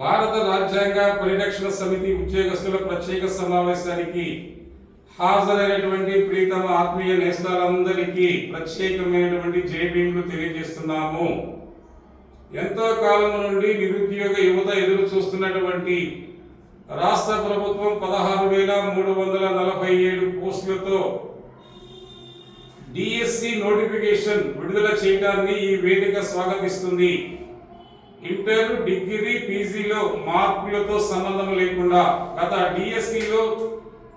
భారత రాజ్యాంగ పరిరక్షణ సమితి ఉద్యోగస్తుల ప్రత్యేక సమావేశానికి హాజరైనటువంటి ప్రీతమ ఆత్మీయ నేస్తాలందరికీ ప్రత్యేకమైనటువంటి జైబీములు తెలియజేస్తున్నాము. ఎంతో కాలం నుండి నిరుద్యోగ యువత ఎదురు చూస్తున్నటువంటి రాష్ట్ర ప్రభుత్వం పదహారు వేల మూడు వందల నలభై ఏడు పోస్టులతో డిఎస్సి నోటిఫికేషన్ విడుదల చేయడాన్ని ఈ వేదిక స్వాగతిస్తుంది. ఇంటర్ డిగ్రీ పీజీలో మార్కులతో సంబంధం లేకుండా గత డిఎస్సిలో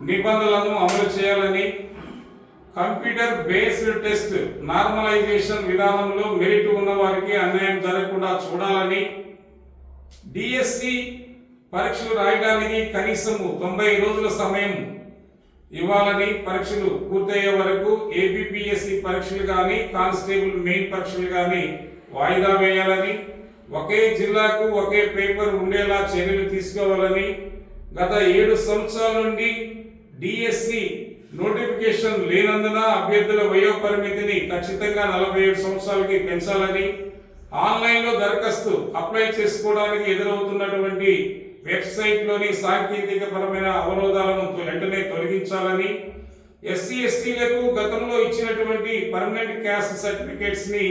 నిబంధనలను అమలు చేయాలని కంప్యూటర్ బేస్డ్ టెస్ట్ నార్మలైజేషన్ విధానంలో మెరిట్ ఉన్న వారికి అన్యాయం జరగకుండా చూడాలని డిఎస్సి పరీక్షలు రాయడానికి కనీసము తొంభై రోజుల సమయం ఇవ్వాలని పరీక్షలు పూర్తయ్యే వరకు ఏబిపిఎస్సి పరీక్షలు కానీ కానిస్టేబుల్ మెయిన్ పరీక్షలు కానీ వాయిదా వేయాలని ఒకే జిల్లాకు ఒకే పేపర్ ఉండేలా చర్యలు తీసుకోవాలని గత ఏడు సంవత్సరాల నుండి డిఎస్సి నోటిఫికేషన్ లేనందున అభ్యర్థుల వయో పరిమితిని ఖచ్చితంగా నలభై ఏడు సంవత్సరాలకి పెంచాలని ఆన్లైన్లో దరఖాస్తు అప్లై చేసుకోవడానికి ఎదురవుతున్నటువంటి వెబ్సైట్లోని సాంకేతిక పరమైన అవరోధాలను వెంటనే తొలగించాలని ఎస్సీ ఎస్టీలకు గతంలో ఇచ్చినటువంటి పర్మనెంట్ క్యాస్ట్ సర్టిఫికేట్స్ని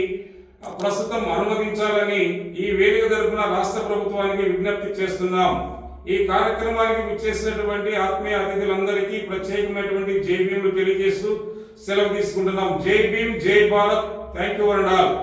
ప్రస్తుతం అనుమతించాలని ఈ వేదిక తరపున రాష్ట్ర ప్రభుత్వానికి విజ్ఞప్తి చేస్తున్నాం. ఈ కార్యక్రమానికి విచ్చేసినటువంటి ఆత్మీయ అతిథులందరికీ ప్రత్యేకమైనటువంటి జై భీములు తెలియజేస్తూ సెలవు తీసుకుంటున్నాం. జై భీమ్ జై Bharat. Thank you and all